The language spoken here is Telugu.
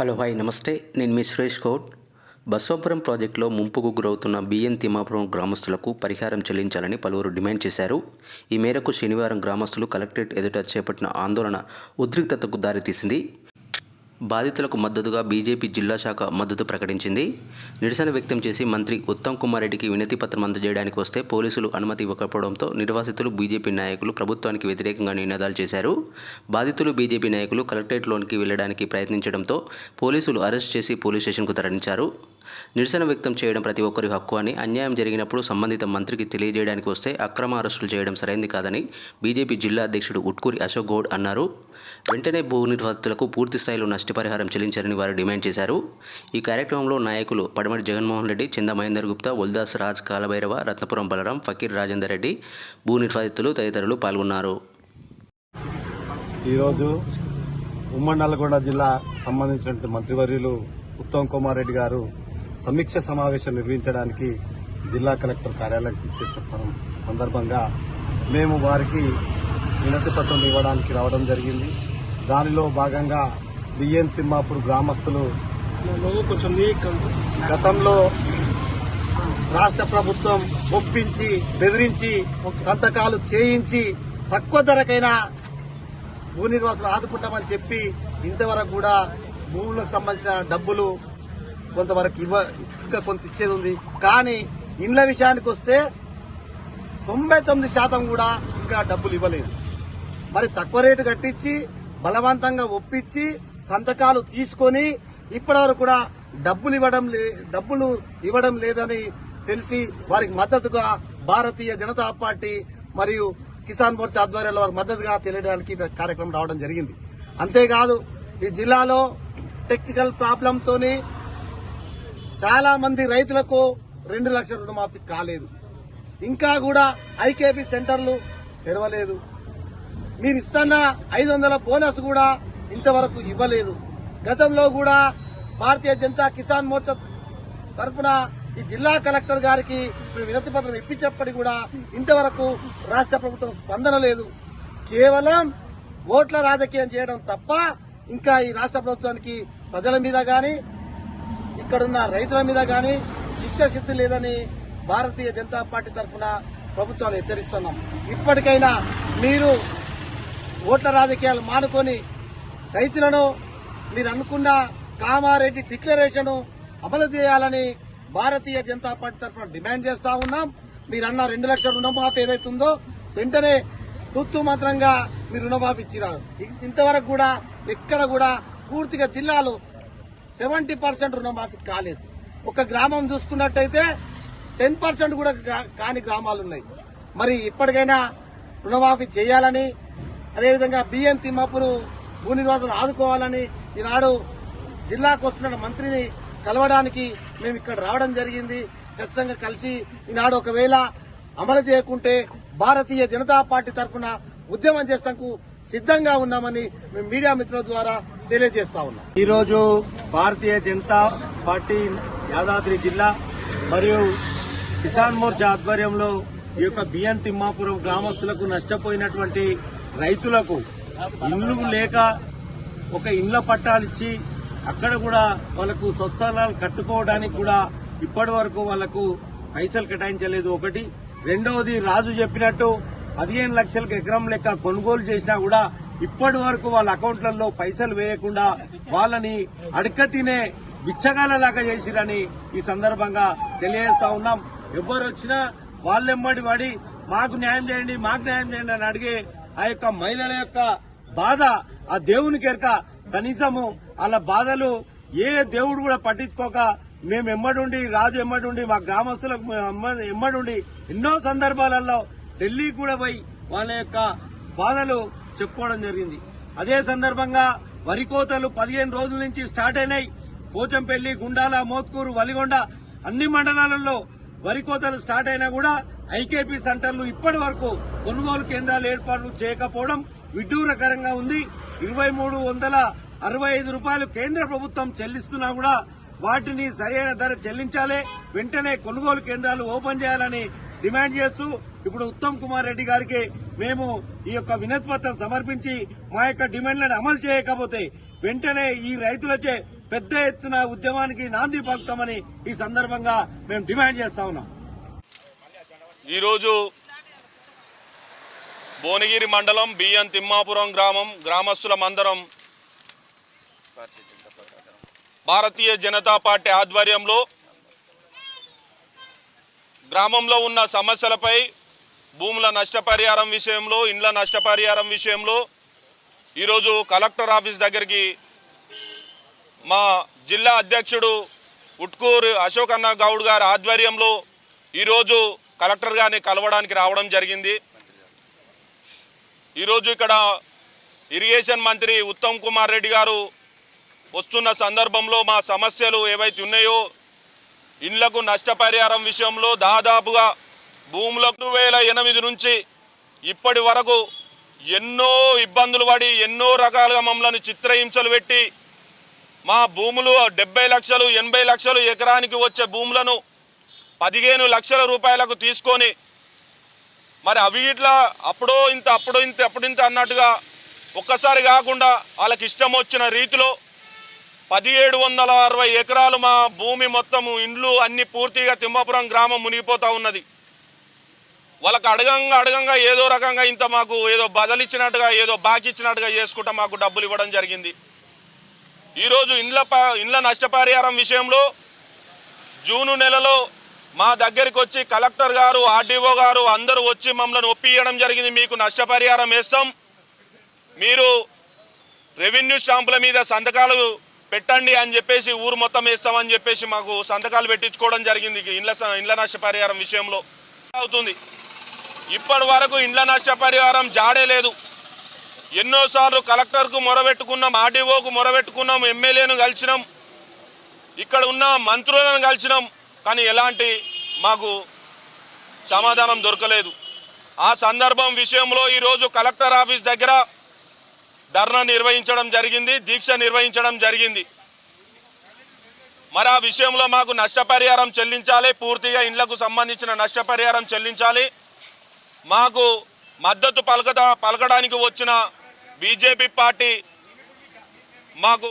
హలో హాయ్ నమస్తే. నేను మీ సురేష్ గౌడ్. బసవాపురం ప్రాజెక్టులో ముంపుకు గురవుతున్న బిఎన్ తిమ్మాపురం గ్రామస్తులకు పరిహారం చెల్లించాలని పలువురు డిమాండ్ చేశారు. ఈ మేరకు శనివారం గ్రామస్తులు కలెక్టరేట్ ఎదుట చేపట్టిన ఆందోళన ఉద్రిక్తతకు దారితీసింది. బాధితులకు మద్దతుగా బీజేపీ జిల్లా శాఖ మద్దతు ప్రకటించింది. నిరసన వ్యక్తం చేసి మంత్రి ఉత్తమ్ కుమార్ రెడ్డికి వినతి పత్రం అందజేయడానికి వస్తే పోలీసులు అనుమతి ఇవ్వకపోవడంతో నిర్వాసితులు బీజేపీ నాయకులు ప్రభుత్వానికి వ్యతిరేకంగా నినాదాలు చేశారు. బాధితులు బీజేపీ నాయకులు కలెక్టరేట్లోనికి వెళ్ళడానికి ప్రయత్నించడంతో పోలీసులు అరెస్ట్ చేసి పోలీస్ స్టేషన్కు తరలించారు. నిరసన వ్యక్తం చేయడం ప్రతి ఒక్కరి హక్కు అని అన్యాయం జరిగినప్పుడు సంబంధిత మంత్రికి తెలియజేయడానికి వస్తే అక్రమ అరెస్టులు చేయడం సరైంది కాదని బీజేపీ జిల్లా అధ్యక్షుడు ఉట్కూరి అశోక్ గౌడ్ అన్నారు. వెంటనే భూ నిర్వాసితులకు పూర్తి స్థాయిలో నష్టపరిహారం చెల్లించాలని వారు డిమాండ్ చేశారు. ఈ కార్యక్రమంలో నాయకులు పడమటి జగన్మోహన్ రెడ్డి చింద మహేందర్ గుప్తా ఉల్దాస్ రాజ్ కాలభైరవ రత్నపురం బలరాం ఫకీర్ రాజేందర్ రెడ్డి భూ నిర్వాసితులు తదితరులు పాల్గొన్నారు. ఈరోజు ఉమ్మడి నల్గొండ జిల్లా సంబంధించినటువంటి మంత్రివర్యులు ఉత్తమ్ కుమార్ రెడ్డి గారు సమీక్ష సమావేశం నిర్వహించడానికి జిల్లా కలెక్టర్ కార్యాలయం చేసిన సందర్భంగా మేము వారికి వినతి పత్రం ఇవ్వడానికి రావడం జరిగింది. దానిలో భాగంగా బిఎన్ తిమ్మాపూర్ గ్రామస్తులు గతంలో రాష్ట్ర ప్రభుత్వం ఒప్పించి బెదిరించి సంతకాలు చేయించి తక్కువ ధరకైనా భూ నిర్వాసులు ఆదుకుంటామని చెప్పి ఇంతవరకు కూడా భూములకు సంబంధించిన డబ్బులు కొంతవరకు ఇవ్వ ఇంకా కొంత ఇచ్చేది ఉంది. కానీ ఇండ్ల విషయానికి వస్తే తొంభై తొమ్మిది శాతం కూడా ఇంకా డబ్బులు ఇవ్వలేదు. మరి తక్కువ రేటు కట్టించి బలవంతంగా ఒప్పించి సంతకాలు తీసుకొని ఇప్పటివరకు కూడా డబ్బులు ఇవ్వడం లే- డబ్బులు ఇవ్వడం లేదని తెలిసి వారికి మద్దతుగా భారతీయ జనతా పార్టీ మరియు కిసాన్ మోర్చా ఆధ్వర్యంలో వారికి మద్దతుగా తెలియడానికి కార్యక్రమం రావడం జరిగింది. అంతేకాదు ఈ జిల్లాలో టెక్నికల్ ప్రాబ్లంతోని చాలా మంది రైతులకు రెండు లక్షల రుణమాఫీ కాలేదు. ఇంకా కూడా ఐకేపీ సెంటర్లు తెరవలేదు. మీరు ఇస్తున్న ఐదు వందల బోనస్ కూడా ఇంతవరకు ఇవ్వలేదు. గతంలో కూడా భారతీయ జనతా కిసాన్ మోర్చా తరఫున ఈ జిల్లా కలెక్టర్ గారికి వినతి పత్రం ఇప్పించేప్పటికీ కూడా ఇంతవరకు రాష్ట్ర ప్రభుత్వం స్పందన లేదు. కేవలం ఓట్ల రాజకీయం చేయడం తప్ప ఇంకా ఈ రాష్ట్ర ప్రభుత్వానికి ప్రజల మీద గాని ఇక్కడున్న రైతుల మీద కానీ ఇచ్చశక్తి లేదని భారతీయ జనతా పార్టీ తరఫున ప్రభుత్వాలు హెచ్చరిస్తున్నాం. ఇప్పటికైనా మీరు ఓట్ల రాజకీయాలు మానుకొని రైతులను మీరు అనుకున్న కామారెడ్డి డిక్లరేషన్ అమలు చేయాలని భారతీయ జనతా పార్టీ తరఫున డిమాండ్ చేస్తా ఉన్నాం. మీరన్న రెండు లక్షల రుణమాఫీ ఏదైతుందో వెంటనే తుత్తు మాత్రంగా మీరు రుణమాఫీ ఇచ్చినారు. ఇంతవరకు కూడా ఎక్కడ కూడా పూర్తిగా జిల్లాలు సెవెంటీ పర్సెంట్ రుణమాఫీ కాలేదు. ఒక గ్రామం చూసుకున్నట్టయితే టెన్ పర్సెంట్ కూడా కాని గ్రామాలు ఉన్నాయి మరి ఇప్పటికైనా రుణమాఫీ చేయాలని అదేవిధంగా బిఎన్ తిమ్మాపురు భూ నిర్వాసులు ఆదుకోవాలని ఈనాడు జిల్లాకు వస్తున్న మంత్రిని కలవడానికి మేము ఇక్కడ రావడం జరిగింది. ఖచ్చితంగా కలిసి ఈనాడు ఒకవేళ అమలు చేయకుంటే భారతీయ జనతా పార్టీ తరఫున ఉద్యమం చేస్తాకు సిద్ధంగా ఉన్నామని మేము మీడియా మిత్రుల ద్వారా తెలియజేస్తా ఉన్నాం. ఈరోజు భారతీయ జనతా పార్టీ యాదాద్రి జిల్లా మరియు కిసాన్ మోర్చా ఆధ్వర్యంలో ఈ యొక్క బియ్యం తిమ్మాపురం గ్రామస్తులకు నష్టపోయినటువంటి రైతులకు ఇల్లు లేక ఒక ఇండ్ల పట్టాలిచ్చి అక్కడ కూడా వాళ్ళకు స్వస్థలాలు కట్టుకోవడానికి కూడా ఇప్పటి వరకు వాళ్ళకు పైసలు కేటాయించలేదు. ఒకటి. రెండవది రాజు చెప్పినట్టు పదిహేను లక్షలకు ఎకరం లెక్క కొనుగోలు చేసినా కూడా ఇప్పటి వరకు వాళ్ళ అకౌంట్లలో పైసలు వేయకుండా వాళ్ళని అడక తినే బిచ్చగాలలాగా చేసిరని ఈ సందర్భంగా తెలియజేస్తా ఉన్నాం. ఎవరు వచ్చినా వాళ్ళెమ్మడి పడి మాకు న్యాయం చేయండి మాకు న్యాయం చేయండి అని అడిగే ఆ యొక్క మహిళల యొక్క బాధ ఆ దేవునికి ఎరక కనీసము వాళ్ళ బాధలు ఏ దేవుడు కూడా పట్టించుకోక మేము ఎమ్మడుండి రాజు ఎమ్మడుండి మా గ్రామస్తులకు మేము ఎమ్మడుండి ఎన్నో సందర్భాలలో ఢిల్లీ కూడా పోయి వాళ్ళ యొక్క బాధలు చెప్పుకోవడం జరిగింది. అదే సందర్భంగా వరి కోతలు పదిహేను రోజుల నుంచి స్టార్ట్ అయినాయి. పోచంపల్లి గుండాల మోత్కూరు వలిగొండ అన్ని మండలాలలో వరి కోతలు స్టార్ట్ అయినా కూడా ఐకేపీ సెంటర్లు ఇప్పటి వరకు కొనుగోలు కేంద్రాలు ఏర్పాటు చేయకపోవడం విడ్డూరకరంగా ఉంది. ఇరవై మూడు వందల అరవై ఐదు రూపాయలు కేంద్ర ప్రభుత్వం చెల్లిస్తున్నా కూడా వాటిని సరైన ధర చెల్లించాలి. వెంటనే కొనుగోలు కేంద్రాలు ఓపెన్ చేయాలని డిమాండ్ చేస్తూ ఇప్పుడు ఉత్తమ్ కుమార్ రెడ్డి గారికి మేము ఈ యొక్క వినతి పత్రం సమర్పించి మా యొక్క డిమాండ్లను అమలు చేయకపోతే వెంటనే ఈ రైతులచే పెద్ద ఎత్తున ఉద్యమానికి నాంది పలుకుతామని ఈ సందర్భంగా మేము డిమాండ్ చేస్తా ఉన్నాం. ఈరోజు భువనగిరి మండలం బియ్యం తిమ్మాపురం గ్రామం గ్రామస్తులమందరం భారతీయ జనతా పార్టీ ఆధ్వర్యంలో గ్రామంలో ఉన్న సమస్యలపై భూముల నష్టపరిహారం విషయంలో ఇండ్ల నష్టపరిహారం విషయంలో ఈరోజు కలెక్టర్ ఆఫీస్ దగ్గరికి మా జిల్లా అధ్యక్షుడు ఉట్కూరు అశోక్ అన్న గౌడ్ గారి ఆధ్వర్యంలో ఈరోజు కలెక్టర్ గారిని కలవడానికి రావడం జరిగింది. ఈరోజు ఇక్కడ ఇరిగేషన్ మంత్రి ఉత్తమ్ కుమార్ రెడ్డి గారు వస్తున్న సందర్భంలో మా సమస్యలు ఏవైతే ఉన్నాయో ఇండ్లకు నష్టపరిహారం విషయంలో దాదాపుగా భూములకు వేల ఎనిమిది నుంచి ఇప్పటి వరకు ఎన్నో ఇబ్బందులు పడి ఎన్నో రకాలుగా మమ్మల్ని చిత్రహింసలు పెట్టి మా భూములు డెబ్బై లక్షలు ఎనభై లక్షలు ఎకరానికి వచ్చే భూములను పదిహేను లక్షల రూపాయలకు తీసుకొని మరి అవి ఇట్లా అప్పుడో ఇంత అప్పుడో ఇంత అప్పుడు ఇంత అన్నట్టుగా ఒక్కసారి కాకుండా వాళ్ళకి ఇష్టం వచ్చిన రీతిలో పదిహేడు వందల అరవై ఎకరాలు మా భూమి మొత్తము ఇండ్లు అన్ని పూర్తిగా తిమ్మాపురం గ్రామం మునిగిపోతా ఉన్నది. వాళ్ళకి అడగంగా అడగంగా ఏదో రకంగా ఇంత మాకు ఏదో బదలిచ్చినట్టుగా ఏదో బాకీ ఇచ్చినట్టుగా చేసుకుంటా మాకు డబ్బులు ఇవ్వడం జరిగింది. ఈరోజు ఇండ్ల ప- ఇండ్ల నష్టపరిహారం విషయంలో జూను నెలలో మా దగ్గరికి వచ్చి కలెక్టర్ గారు ఆర్డీఓ గారు అందరూ వచ్చి మమ్మల్ని ఒప్పియడం జరిగింది. మీకు నష్టపరిహారం వేస్తాం. మీరు రెవెన్యూ స్టాంపుల మీద సంతకాలు పెట్టండి అని చెప్పేసి ఊరు మొత్తం వేస్తామని చెప్పేసి మాకు సంతకాలు పెట్టించుకోవడం జరిగింది. ఇండ్ల స- ఇండ్ల నష్టపరిహారం విషయంలో. అవుతుంది. ఇప్పటి వరకు ఇండ్ల నష్టపరిహారం జాడే లేదు. ఎన్నోసార్లు కలెక్టర్కు మొరబెట్టుకున్నాం ఆర్డీఓకు మొరబెట్టుకున్నాం ఎమ్మెల్యేను కలిసినాం. ఇక్కడ ఉన్న మంత్రులను కలిసినాం. కానీ ఎలాంటి మాకు సమాధానం దొరకలేదు. ఆ సందర్భం విషయంలో ఈరోజు కలెక్టర్ ఆఫీస్ దగ్గర ధర్నా నిర్వహించడం జరిగింది దీక్ష నిర్వహించడం జరిగింది. మరి ఆ విషయంలో మాకు నష్టపరిహారం చెల్లించాలి పూర్తిగా ఇండ్లకు సంబంధించిన నష్టపరిహారం చెల్లించాలి. మాకు మద్దతు పలకద పలకడానికి వచ్చిన బీజేపీ పార్టీ మాకు